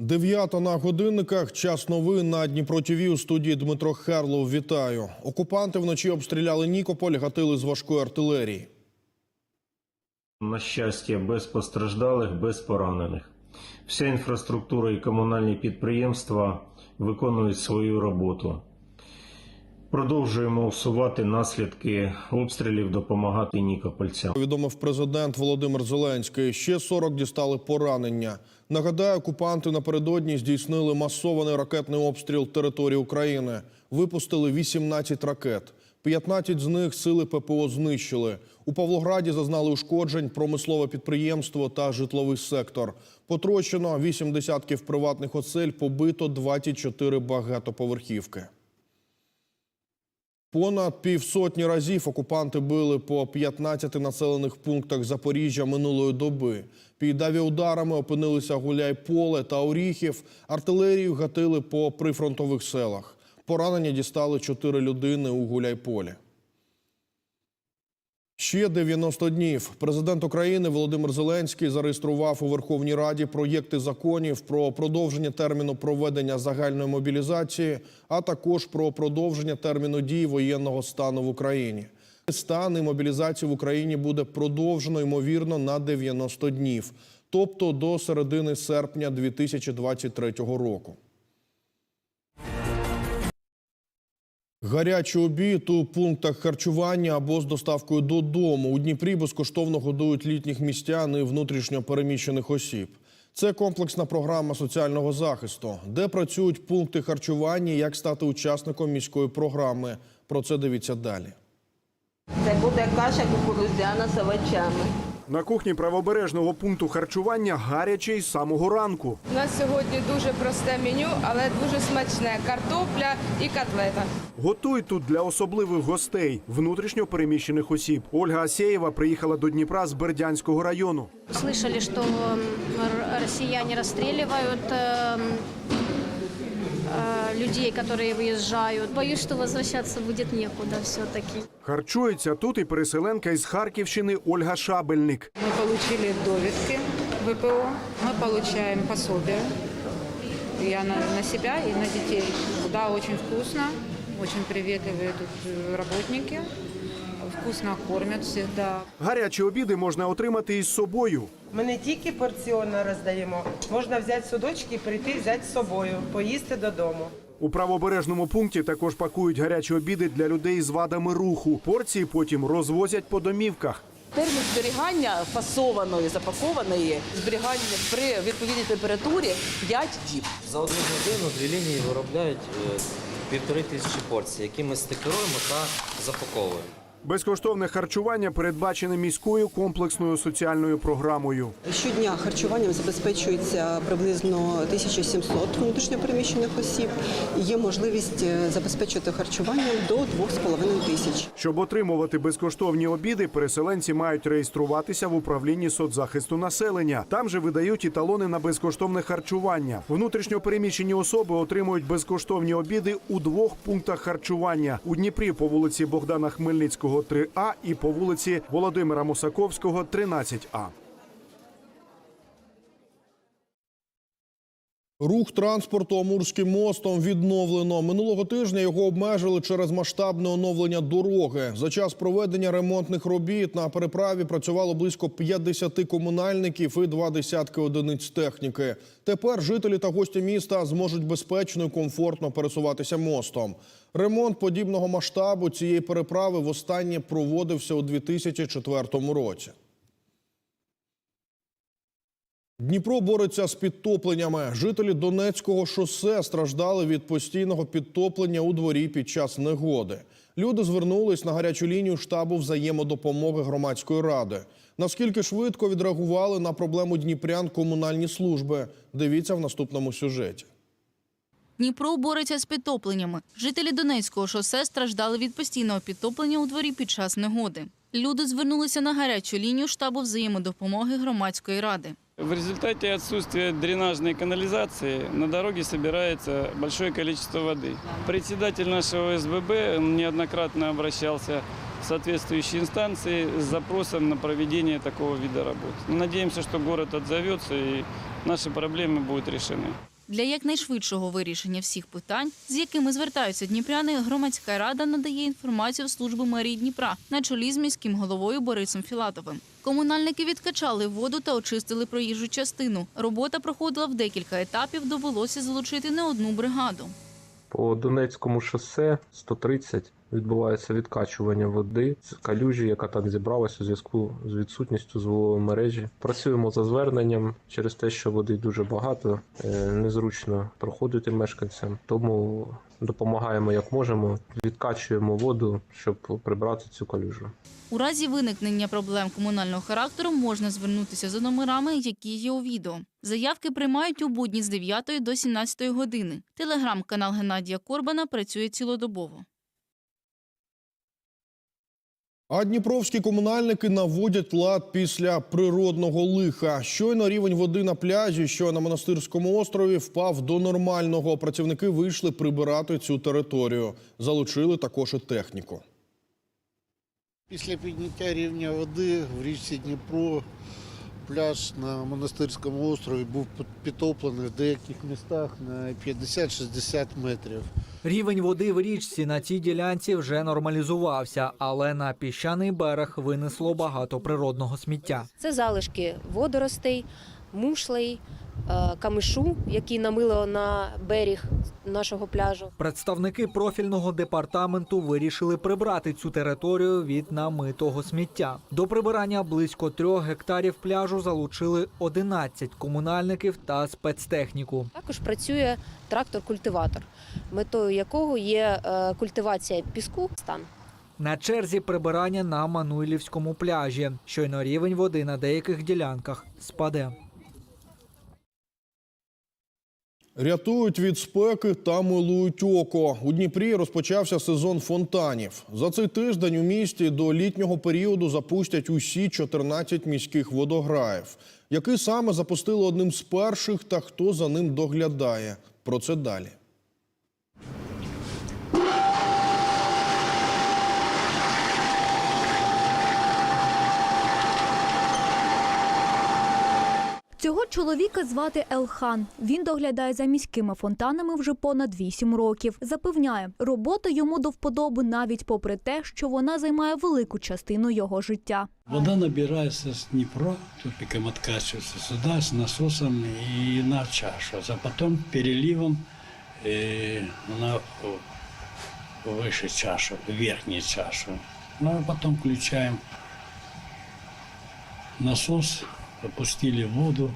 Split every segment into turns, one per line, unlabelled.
Дев'ята на годинниках. Час новин на Дніпро ТІВІ у студії Дмитро Херлов. Вітаю. Окупанти вночі обстріляли Нікополь, гатили з важкої артилерії.
На щастя, без постраждалих, без поранених. Вся інфраструктура і комунальні підприємства виконують свою роботу. Продовжуємо усувати наслідки обстрілів, допомагати нікопольцям.
Повідомив президент Володимир Зеленський. Ще 40 дістали поранення. Нагадаю, окупанти напередодні здійснили масований ракетний обстріл території України. Випустили 18 ракет. 15 з них сили ППО знищили. У Павлограді зазнали ушкоджень промислове підприємство та житловий сектор. Потрощено 8 десятків приватних осель, побито 24 багатоповерхівки. Понад півсотні разів окупанти били по 15 населених пунктах Запоріжжя минулої доби. Під авіаударами опинилися Гуляйполе та Оріхів. Артилерію гатили по прифронтових селах. Поранення дістали чотири людини у Гуляйполі. Ще 90 днів. Президент України Володимир Зеленський зареєстрував у Верховній Раді проєкти законів про продовження терміну проведення загальної мобілізації, а також про продовження терміну дії воєнного стану в Україні. Стан і мобілізацію в Україні буде продовжено ймовірно на 90 днів, тобто до середини серпня 2023 року. Гарячий обід у пунктах харчування або з доставкою додому. У Дніпрі безкоштовно годують літніх містян і внутрішньо переміщених осіб. Це комплексна програма соціального захисту, де працюють пункти харчування, як стати учасником міської програми. Про це дивіться далі.
Це буде каша кукурудзяна з овочами.
На кухні правобережного пункту харчування гаряче із самого ранку.
У нас сьогодні дуже просте меню, але дуже смачне. Картопля і котлета.
Готують тут для особливих гостей, внутрішньо переміщених осіб. Ольга Асєєва приїхала до Дніпра з Бердянського району.
Слышали, что м, р- людей, которые выезжают. Боюсь, что возвращаться будет некуда все-таки.
Харчується тут і переселенка із Харківщини Ольга Шабельник.
Мы получили довідки ВПО, мы получаем пособие. Я на, на себя и на детей. Да, очень вкусно, очень приветливые тут э, работники. Вкусно кормят всегда.
Гарячі обіди можна отримати із собою.
Ми не тільки порціонно роздаємо, можна взяти судочки і прийти взяти з собою, поїсти додому.
У правобережному пункті також пакують гарячі обіди для людей з вадами руху. Порції потім розвозять по домівках.
Термін зберігання фасованої, запакованої зберігання при відповідній температурі 5 діб.
За одну годину дві лінії виробляють е, півтори тисячі порцій, які ми стикеруємо та запаковуємо.
Безкоштовне харчування передбачене міською комплексною соціальною програмою.
Щодня харчуванням забезпечується приблизно 1700 внутрішньопереміщених осіб. Є можливість е, забезпечити харчуванням до 2,5 тисяч.
Щоб отримувати безкоштовні обіди, переселенці мають реєструватися в управлінні соцзахисту населення. Там же видають і талони на безкоштовне харчування. Внутрішньо переміщені особи отримують безкоштовні обіди у двох пунктах харчування у Дніпрі по вулиці Богдана Хмельницького, 3А і по вулиці Володимира Мусаковського, 13А.
Рух транспорту Амурським мостом відновлено. Минулого тижня його обмежили через масштабне оновлення дороги. За час проведення ремонтних робіт на переправі працювало близько 50 комунальників і два десятки одиниць техніки. Тепер жителі та гості міста зможуть безпечно і комфортно пересуватися мостом. Ремонт подібного масштабу цієї переправи востаннє проводився у 2004 році. Дніпро бореться з підтопленнями. Жителі Донецького шосе страждали від постійного підтоплення у дворі під час негоди. Люди звернулись на гарячу лінію штабу взаємодопомоги громадської ради. Наскільки швидко відреагували на проблему дніпрян комунальні служби? Дивіться в наступному сюжеті.
Дніпро бореться з підтопленнями. Жителі Донецького шосе страждали від постійного підтоплення у дворі під час негоди. Люди звернулися на гарячу лінію штабу взаємодопомоги громадської ради.
В результате отсутствия дренажной канализации на дороге собирается большое количество воды. Председатель нашего СББ неоднократно обращался в соответствующие инстанции с запросом на проведение такого вида работ. Мы надеемся, что город отзовется и наши проблемы будут решены.
Для якнайшвидшого вирішення всіх питань, з якими звертаються дніпряни, громадська рада надає інформацію в службу мерії Дніпра на чолі з міським головою Борисом Філатовим. Комунальники відкачали воду та очистили проїжджу частину. Робота проходила в декілька етапів. Довелося залучити не одну бригаду.
По Донецькому шосе 130 відбувається відкачування води з калюжі, яка там зібралася у зв'язку з відсутністю звукової мережі. Працюємо за зверненням через те, що води дуже багато, е, незручно проходити мешканцям. Тому допомагаємо як можемо, відкачуємо воду, щоб прибрати цю калюжу.
У разі виникнення проблем комунального характеру можна звернутися за номерами, які є у відео. Заявки приймають у будні з 9 до 17 години. Телеграм-канал Геннадія Корбана працює цілодобово.
А дніпровські комунальники наводять лад після природного лиха. Щойно рівень води на пляжі, що на монастирському острові, впав до нормального. Працівники вийшли прибирати цю територію. Залучили також і техніку.
Після підняття рівня води в річці Дніпро пляж на монастирському острові був підтоплений в деяких містах на 50-60 метрів.
Рівень води в річці на цій ділянці вже нормалізувався, але на піщаний берег винесло багато природного сміття.
Це залишки водоростей, мушлей, камишу, які намило на берег нашого пляжу.
Представники профільного департаменту вирішили прибрати цю територію від намитого сміття. До прибирання близько трьох гектарів пляжу залучили 11 комунальників та спецтехніку.
Також працює трактор-культиватор, метою якого є е, культивація піску. Стан
На черзі прибирання на Мануйлівському пляжі. Щойно рівень води на деяких ділянках спаде.
Рятують від спеки та милують око. У Дніпрі розпочався сезон фонтанів. За цей тиждень у місті до літнього періоду запустять усі 14 міських водограїв. Який саме запустили одним з перших та хто за ним доглядає? Про це далі.
Цього чоловіка звати Елхан. Він доглядає за міськими фонтанами вже понад 8 років. Запевняє, робота йому до вподоби навіть попри те, що вона займає велику частину його життя.
Вода набирается с Днепра, тупиком откачивается сюда с насосом и на чашу, а потом переливом э, на э, выше чашу, верхнюю чашу. Ну а потом включаем насос, Опустили воду.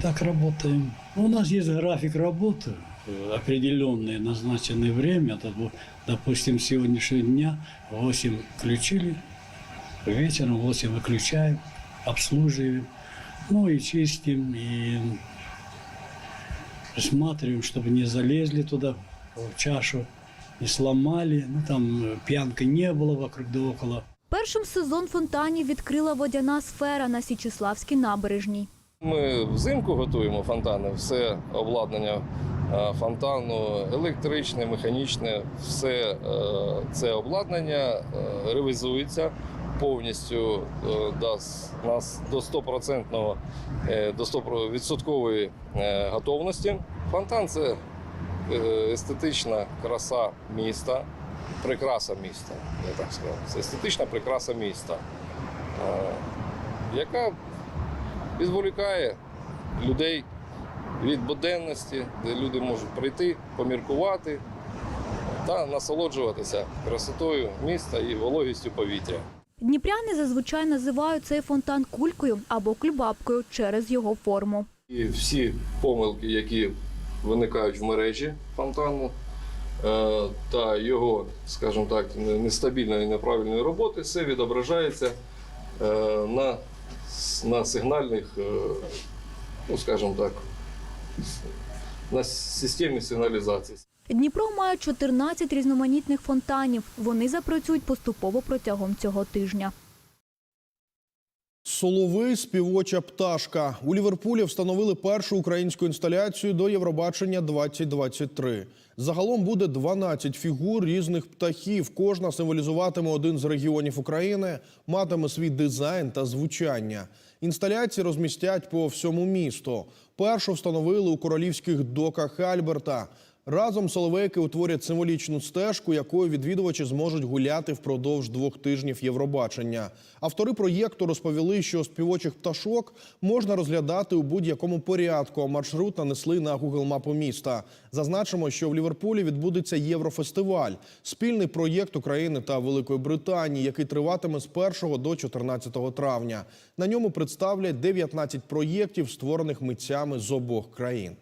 Так работаем. У нас есть график работы, определенное назначенное время. Допустим, сегодняшнего дня в 8 включили, вечером в 8 выключаем, обслуживаем, ну и чистим, и присматриваем, чтобы не залезли туда, в чашу, не сломали, ну там э, пьянка не было вокруг да около.
Першим сезон фонтанів відкрила водяна сфера на Січеславській набережній.
Ми взимку готуємо фонтани, все обладнання е, фонтану, електричне, механічне, все е, це обладнання е, ревізується повністю дасть нас до 100%, е, до 100% е, готовності. Фонтан це естетична краса міста, прикраса міста, я так скажу. Це естетична прикраса міста, е, яка відволікає людей від буденності, де люди можуть прийти, поміркувати та насолоджуватися красотою міста і вологістю повітря.
Дніпряни зазвичай називають цей фонтан кулькою або кульбабкою через його форму.
І всі помилки, які виникають в мережі фонтану та його, скажімо так, нестабільної і неправильної роботи, все відображається е, на, на сигнальних, е, ну скажімо так, на системі сигналізації.
Дніпро має 14 різноманітних фонтанів. Вони запрацюють поступово протягом цього тижня.
Соловей співоча пташка. У Ліверпулі встановили першу українську інсталяцію до Євробачення 2023. Загалом буде 12 фігур різних птахів. Кожна символізуватиме один з регіонів України, матиме свій дизайн та звучання. Інсталяції розмістять по всьому місту. Першу встановили у королівських доках Альберта. Разом соловейки утворять символічну стежку, якою відвідувачі зможуть гуляти впродовж двох тижнів Євробачення. Автори проєкту розповіли, що співочих пташок можна розглядати у будь-якому порядку. а Маршрут нанесли на Google мапу міста. Зазначимо, що в Ліверпулі відбудеться Єврофестиваль, спільний проєкт України та Великої Британії, який триватиме з 1 до 14 травня. На ньому представлять 19 проєктів, створених митцями з обох країн.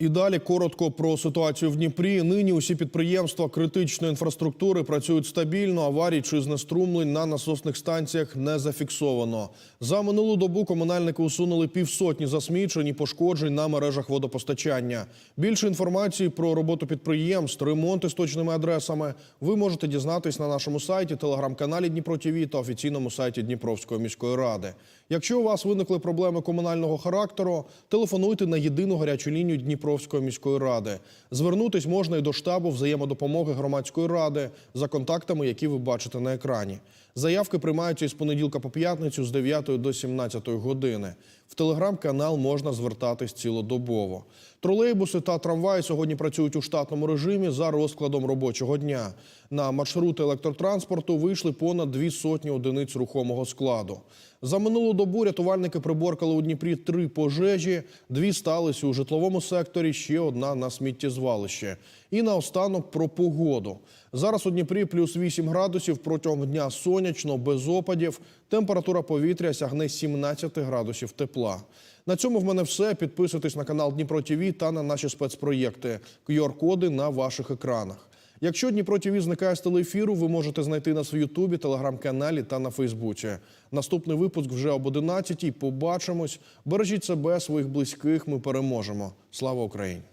І далі коротко про ситуацію в Дніпрі. Нині усі підприємства критичної інфраструктури працюють стабільно. Аварій чи знеструмлень на насосних станціях не зафіксовано. За минулу добу комунальники усунули півсотні засмічень і пошкоджень на мережах водопостачання. Більше інформації про роботу підприємств, ремонти з точними адресами ви можете дізнатись на нашому сайті, телеграм-каналі Дніпро ТІВІ та офіційному сайті Дніпровської міської ради. Якщо у вас виникли проблеми комунального характеру, телефонуйте на єдину гарячу лінію Дніпровської міської ради. Звернутись можна і до штабу взаємодопомоги громадської ради за контактами, які ви бачите на екрані. Заявки приймаються із понеділка по п'ятницю з 9 до 17 години. В телеграм-канал можна звертатись цілодобово. Тролейбуси та трамваї сьогодні працюють у штатному режимі за розкладом робочого дня. На маршрути електротранспорту вийшли понад дві сотні одиниць рухомого складу. За минулу добу рятувальники приборкали у Дніпрі три пожежі, дві сталися у житловому секторі, ще одна на сміттєзвалищі. І наостанок про погоду. Зараз у Дніпрі плюс 8 градусів, протягом дня сонячно, без опадів. Температура повітря сягне 17 градусів тепла. На цьому в мене все. Підписуйтесь на канал Дніпро ТІВІ та на наші спецпроєкти. QR-коди на ваших екранах. Якщо Дніпро ТІВІ зникає з телеефіру, ви можете знайти нас в Ютубі, телеграм-каналі та на Фейсбуці. Наступний випуск вже об 11-й. Побачимось. Бережіть себе, своїх близьких. Ми переможемо. Слава Україні!